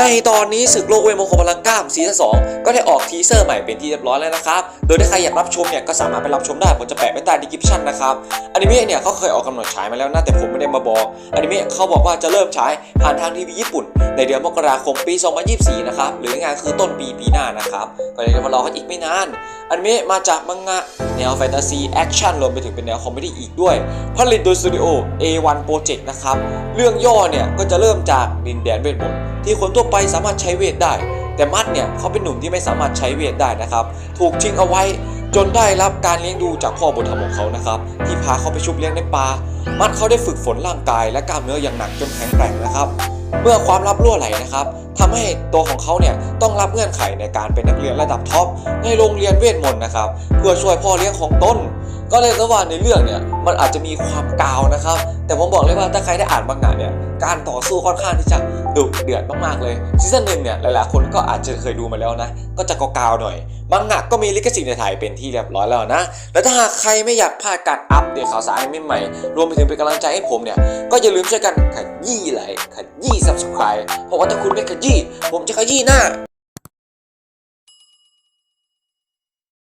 ในตอนนี้ศึกโลกเวทมนต์ของพลังกล้ามซีซั่นสองก็ได้ออกทีเซอร์ใหม่เป็นที่เรียบร้อยแล้วนะครับ โดยถ้าใครอยากรับชมเนี่ยก็สามารถไปรับชมได้ ผมจะแปะไว้ใต้ดีคริปชั่นนะครับอนิเมะเนี่ยเขาเคยออกกำหนดฉายมาแล้วนะแต่ผมไม่ได้มาบอกอนิเมะเขาบอกว่าจะเริ่มฉายผ่านทางทีวีญี่ปุ่น ในเดือนมกราคมปี 2024 นะครับ หรืองานคือต้นปีปีหน้านะครับก็ยังจะมารอกันอีกไม่นานอนิเมะมาจากมังงะแนวแฟนตาซีแอคชั่นรวมไปถึงเป็นแนวคอมเมดี้อีกด้วย ผลิตโดยสตูดิโอ A1 Project นะครับเรื่องย่อเนี่ยก็จะเริ่มจากดินแดนเวทมนต์ที่คนทั่วไปสามารถใช้เวทได้ แต่มัดเนี่ยเขาเป็นหนุ่มที่ไม่สามารถใช้เวทได้นะครับ ถูกทิ้งเอาไว้จนได้รับการเลี้ยงดูจากพ่อบุญธรรมของเขานะครับ ที่พาเขาไปชุบเลี้ยงในป่ามัดเขาได้ฝึกฝนร่างกายและกล้ามเนื้ออย่างหนักจนแข็งแกร่งนะครับ เมื่อความลับรั่วไหลนะครับ ทำให้ตัวของเขาเนี่ยต้องรับเงื่อนไขในการเป็นนักเรียนระดับท็อปในโรงเรียนเวทมนต์นะครับ เพื่อช่วยพ่อเลี้ยงของตนก็เลยก็ว่าในเรื่องเนี่ยมันอาจจะมีความกาวนะครับ แต่ผมบอกเลยว่าถ้าใครได้อ่านมังงะเนี่ยการต่อสู้ค่อนข้างที่จะดุเดือดมากๆเลยซีซั่นหนึ่งเนี่ยหลายๆคนก็อาจจะเคยดูมาแล้วนะ ก็จะกาวๆหน่อยมังงะก็มีลิขสิทธิ์ในไทยเป็นที่เรียบร้อยแล้วนะ แล้วถ้าหากใครไม่อยากพลาดการอัปเดตข่าวสารใหม่ๆรวมไปถึงเป็นกำลังใจให้ผมเนี่ยก็อย่าลืมช่วยกันขยี้ไลค์ขยี้ subscribe เพราะว่าถ้าคุณไม่ขยี้ผมจะขยี้หน้า